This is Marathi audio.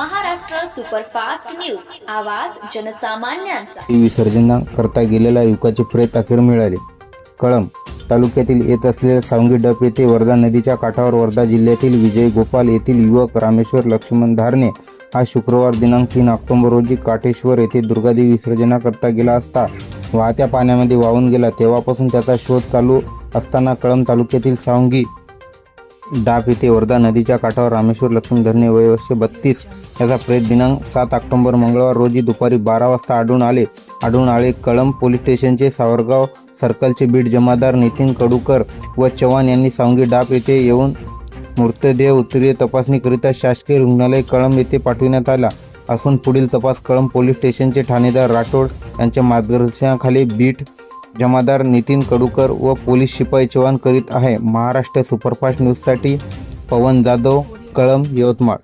Superfast news. आवाज जनसामान्यांचा. विसर्जना करता गेलेल्या युवकाचे प्रेत अखेर मिळाले. कळम तालुक्यातील येत असलेल्या सावंगी डप येथे वर्धा नदीच्या काठावर वर्धा जिल्ह्यातील विजय गोपाल येथील युवक रामेश्वर लक्ष्मण धारणे हा शुक्रवार दिनांक तीन ऑक्टोबर रोजी काठेश्वर येथे दुर्गादेवी विसर्जना करता गेला असता वाहत्या पाण्यामध्ये वाहून गेला. तेव्हापासून त्याचा शोध चालू असताना कळम तालुक्यातील सावंगी डाप येथे वर्धा नदीच्या काठावर रामेश्वर लक्ष्मण धरणे वय बत्तीस याचा प्रेत दिनांक सात ऑक्टोंबर मंगळवार रोजी दुपारी बारा वाजता आढळून आले. आढळून आले कळंब पोलीस स्टेशनचे सावरगाव सर्कलचे बीट जमादार नितीन कडूकर व चव्हाण यांनी सावंगी डाप येथे येऊन मृतदेह उत्तरीय तपासणीकरिता शासकीय रुग्णालय कळंब येथे पाठविण्यात आला. असून पुढील तपास कळंब पोलीस स्टेशनचे ठाणेदार राठोड यांच्या मार्गदर्शनाखाली बीट जमादार नितीन कडूकर व पोलीस शिपाई चव्हाण करीत आहे महाराष्ट्र सुपरफास्ट न्यूजसाठी पवन जाधव कळंब यवतमाळ.